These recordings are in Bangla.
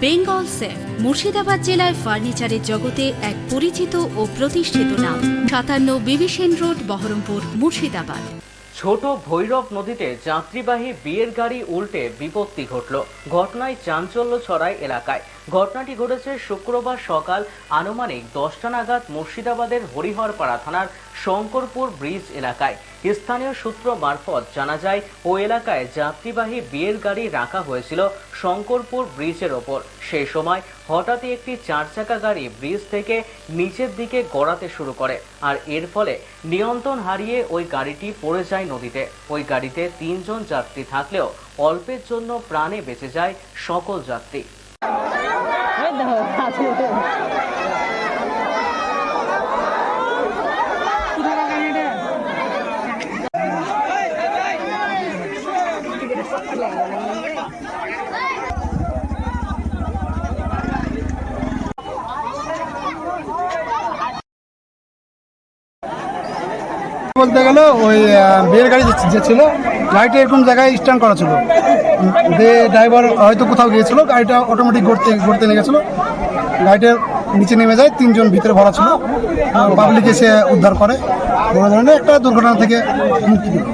বেঙ্গল সেফ, মুর্শিদাবাদ জেলায় ফার্নিচারের জগতে এক পরিচিত ও প্রতিষ্ঠিত নাম। সাতান্ন বিবিসেন রোড, বহরমপুর, মুর্শিদাবাদ। ছোট ভৈরব নদীতে যাত্রীবাহী বিয়ের গাড়ি উল্টে বিপত্তি ঘটল। ঘটনায় চাঞ্চল্য ছড়ায় এলাকায়। ঘটনাটি ঘটেছে শুক্রবার সকাল আনুমানিক দশটা নাগাদ মুর্শিদাবাদের হরিহরপাড়া থানার শঙ্করপুর ব্রিজ এলাকায়। স্থানীয় সূত্র মারফত জানা যায়, ও এলাকায় যাত্রীবাহী বিয়ের গাড়ি রাখা হয়েছিল শঙ্করপুর ব্রিজের ওপর। সেই সময় হঠাৎই একটি চার চাকা গাড়ি ব্রিজ থেকে নিচের দিকে গড়াতে শুরু করে আর এর ফলে নিয়ন্ত্রণ হারিয়ে ওই গাড়িটি পড়ে যায় নদীতে। ওই গাড়িতে তিনজন যাত্রী থাকলেও অল্পের জন্য প্রাণে বেঁচে যায় সকল যাত্রী। বলতে গেলে ওই বিয়ের গাড়ি যে- ছিল গাড়িটা এরকম জায়গায় স্ট্যান্ড করা ছিল। যে ড্রাইভার হয়তো কোথাও গিয়েছিল গাড়িটা অটোমেটিক ঘুরতে গড়তে লেগেছিলো গাড়িটার নিচে নেমে যায় তিনজন ভিতরে ভরা ছিল। পাবলিক এসে উদ্ধার করে। বড় ধরনের একটা দুর্ঘটনা থেকে মুক্তি দিল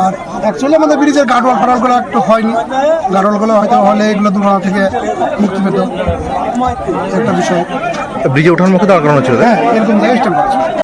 আর অ্যাকচুয়ালি আমাদের ব্রিজের গাডওয়াল ফাডওয়ালগুলো একটু হয়নি। গাডওয়ালগুলো হয়তো হলে এগুলো দুর্ঘটনা থেকে মুক্তি পেত। একটা বিষয়। ব্রিজে ওঠার মুখে দাঁড় করানো ছিল হ্যাঁ এরকম জায়গায় স্ট্যান্ড